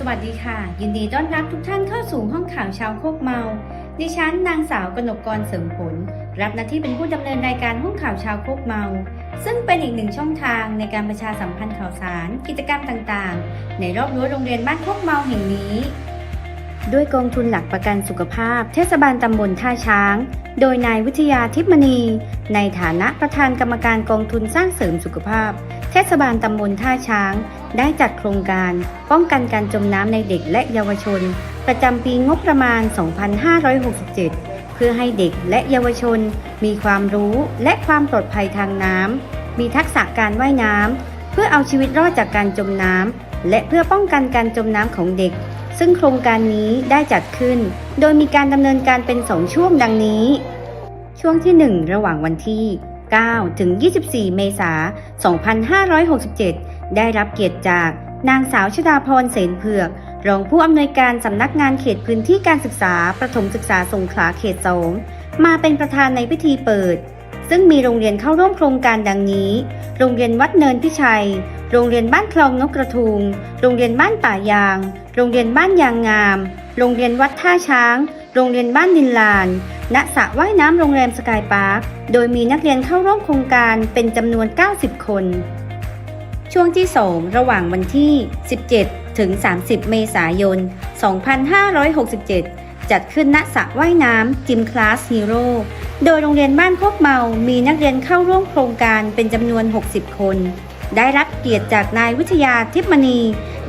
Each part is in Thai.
สวัสดีค่ะ ยินดีต้อนรับทุกท่านเข้าสู่ห้องข่าวเชาวโคกเมา ดิฉันนางสาวกนกกรเสริมผล รับหน้าที่เป็นผู้ดำเนินรายการห้องข่าวเชาวโคกเมา ซึ่งเป็นอีกหนึ่งช่องทางในการประชาสัมพันธ์ข่าวสาร กิจกรรมต่างๆ ในรอบรั้วโรงเรียนบ้านโคกเมาแห่งนี้ ด้วยกองทุนหลักประกันสุขภาพ เทศบาลตำบลท่าช้าง โดยนายวิทยาทิพมณี ในฐานะประธานกรรมการกองทุนสร้างเสริมสุขภาพ เทศบาลตำบลท่าช้าง ได้จัดโครงการ ป้องกันการจมน้ำในเด็กและเยาวชน ประจำปีงบประมาณ 2567 เพื่อให้เด็กและเยาวชน มีความรู้และความปลอดภัยทางน้ำ มีทักษะการว่ายน้ำ เพื่อเอาชีวิตรอดจากการจมน้ำ และเพื่อป้องกันการจมน้ำของเด็ก ซึ่งโครงการนี้ได้จัดขึ้น โดยมีการดำเนินการเป็น2ช่วงดังนี้ ช่วงที่ 1 ระหว่างวันที่ 9 ถึง 24 เมษายน 2567 ได้รับเกียรติจากนางสาวชดาพรเสนเผือก รองผู้อำนวยการสำนักงานเขตพื้นที่การศึกษา ประถมศึกษาสงขลาเขต2มาเป็นประธานในพิธีเปิด ซึ่งมีโรงเรียนเข้าร่วมโครงการดังนี้ โรงเรียนวัดเนินพิชัย โรงเรียนบ้านคลองนกกระทุง โรงเรียนบ้านป่ายาง โรงเรียนบ้านยางงาม โรงเรียนวัดท่าช้าง โรงเรียนบ้านดินลาน ณ สระว่ายน้ำโรงแรมสกายพาร์ค โดยมีนักเรียนเข้าร่วมโครงการเป็นจำนวน 90 คน ช่วงที่2ระหว่างวันที่ 17 ถึง 30 เมษายน 2567 จัดขึ้นณสระว่ายน้ำจิมคลาสฮีโร่โดยโรงเรียนบ้านโคกเมา มีนักเรียนเข้าร่วมโครงการเป็นจำนวน 60 คน ได้รับเกียรติจากนายวิทยาทิพมณี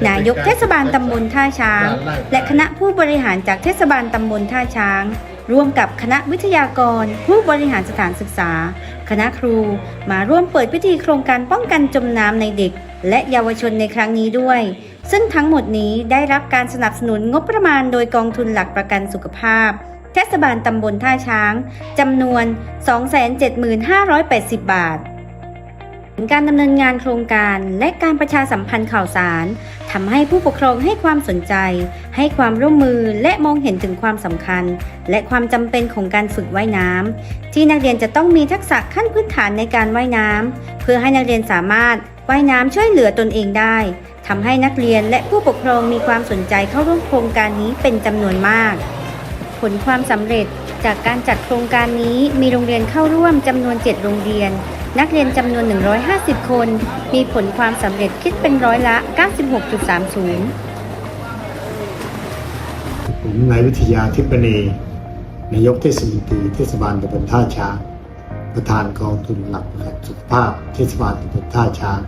นายกเทศบาลตำบลท่าช้าง และคณะผู้บริหารจากเทศบาลตำบลท่าช้าง ร่วมกับคณะวิทยากร ผู้บริหารสถานศึกษา คณะครูมาร่วมเปิดพิธีโครงการป้องกันจมน้ำในเด็ก และเยาวชนในครั้งนี้ด้วย ซึ่งทั้งหมดนี้ได้รับการสนับสนุนงบประมาณโดยกองทุนหลักประกันสุขภาพเทศบาลตำบลท่าช้างจำนวน 275,80 บาท การดำเนินงานโครงการและการประชาสัมพันธ์ข่าวสารทำให้ผู้ปกครองให้ความสนใจ ให้ความร่วมมือและมองเห็นถึงความสำคัญ และความจำเป็นของการฝึกว่ายน้ำที่นักเรียนจะต้องมีทักษะขั้นพื้นฐานในการว่ายน้ำเพื่อให้นักเรียนสามารถว่ายน้ำช่วยเหลือตนเองได้ทำให้นักเรียนและผู้ปกครองมีความสนใจเข้าร่วมโครงการนี้เป็นจำนวนมาก ผลความสำเร็จจากการจัดโครงการนี้มีโรงเรียนเข้าร่วมจำนวน 7 โรงเรียน นักเรียนจำนวน 150 คน มีผลความสำเร็จคิดเป็นร้อยละ 96.30 ผมนายวิทยาทิพณีนายกเทศมนตรีเทศบาลตำบลท่าช้างประธานกองทุนหลักประกันสุขภาพเทศบาลตำบลท่าช้าง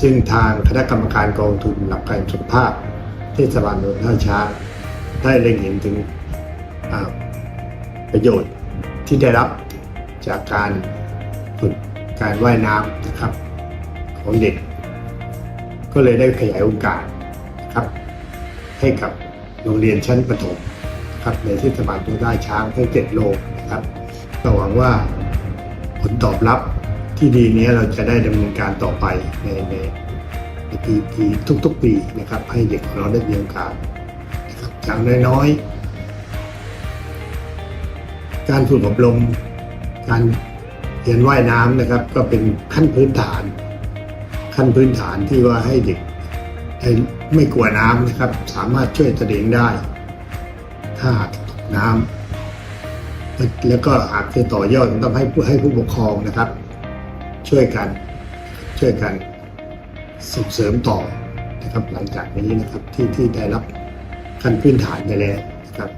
ซึ่งทางคณะกรรมการกองทุนหลักประกันสุขภาพเทศบาลตำบลท่าช้างได้เล็งเห็นถึงประโยชน์ที่ได้รับจากการ ฝึกการว่ายน้ำนะครับของเด็ก ก็เลยได้ขยายโอกาสครับ ให้กับโรงเรียนชั้นประถมครับในเทศบาลตัวได้ช้างทั้งเจ็ดโลกนะครับก็หวังว่าผลตอบรับที่ดีนี้เราจะได้ดำเนินการต่อไปในในในปีปีทุกๆปีนะครับ ให้เด็กของเราได้มีโอกาสนะครับอย่างน้อยๆ การฝึกอบรมการ เรียนว่ายน้ำนะครับ ก็เป็นขั้นพื้นฐาน ขั้นพื้นฐานที่ว่าให้เด็กไม่กลัวน้ำนะครับ สามารถช่วยตัวเองได้ ถ้าหากตกน้ำแล้วแล้วก็หากจะต่อยอดต้องให้ผู้ให้ผู้ปกครองนะครับ ช่วยกันช่วยกันส่งเสริมต่อนะครับ หลังจากนี้นะครับที่ที่ได้รับขั้นพื้นฐานไปแล้วนะครับ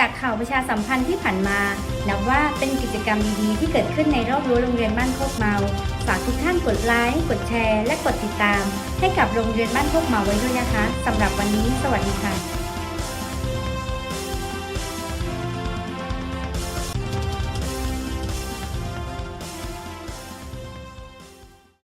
จากข่าวประชาสัมพันธ์ที่ผ่านมา นับว่าเป็นกิจกรรมดีๆ ที่เกิดขึ้นในรอบรั้วโรงเรียนบ้านโคกเมา ฝากทุกท่านกดไลค์ กดแชร์ และกดติดตาม ให้กับโรงเรียนบ้านโคกเมาไว้ด้วยนะคะสำหรับวันนี้ สวัสดีค่ะ